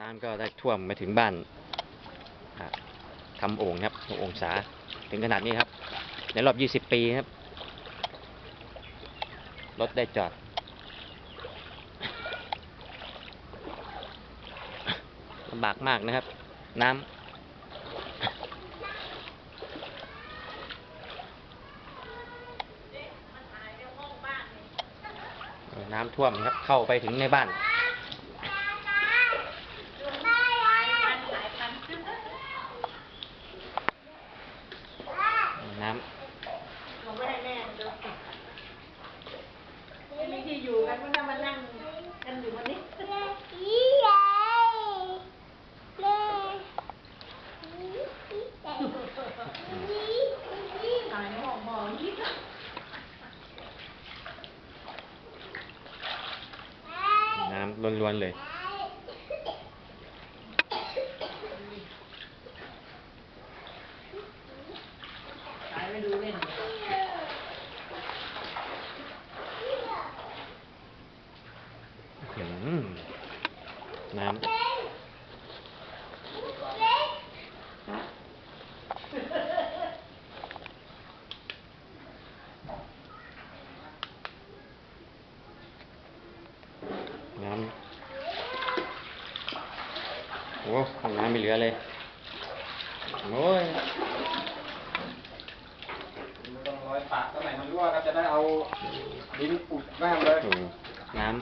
น้ำก็ได้ท่วมมาถึงบ้านอ่าทำโอ่งครับโอ่งสาถึงขนาดนี้ครับ ในรอบ 20 ปีครับ รถได้จอด ลำบากมากนะครับ น้ำน้ำท่วมครับ เข้าไปถึงในบ้านำ ไม่มีที่อยู่กันก็นั่งมานั่งกันอยู่วันนี้ตายหมองมองที่ น้ำ ล้วนๆเลย ตายไปดูเล่นอื้อหือน้ำ น้ำโอ้ห้องน้ำไม่เหลือเลย โอ้ยไม่ต้องร้อยปากเท่าไหร่มันรั่วครับจะได้เอาดินอุดแม่มเลยโอ้น้ำ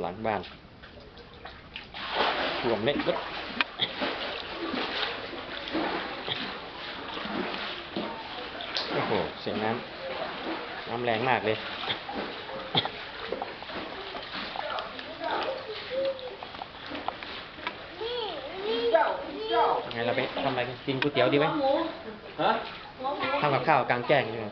หลังบ้านท่วมเล็กก็โอ้โห เสียงน้ำ น้ำแรงมากเลย ไงเราไปทำอะไรกันกินก๋วยเตี๋ยวดีไหมฮะทำกับข้าวกลางแจ้งใช่ไหม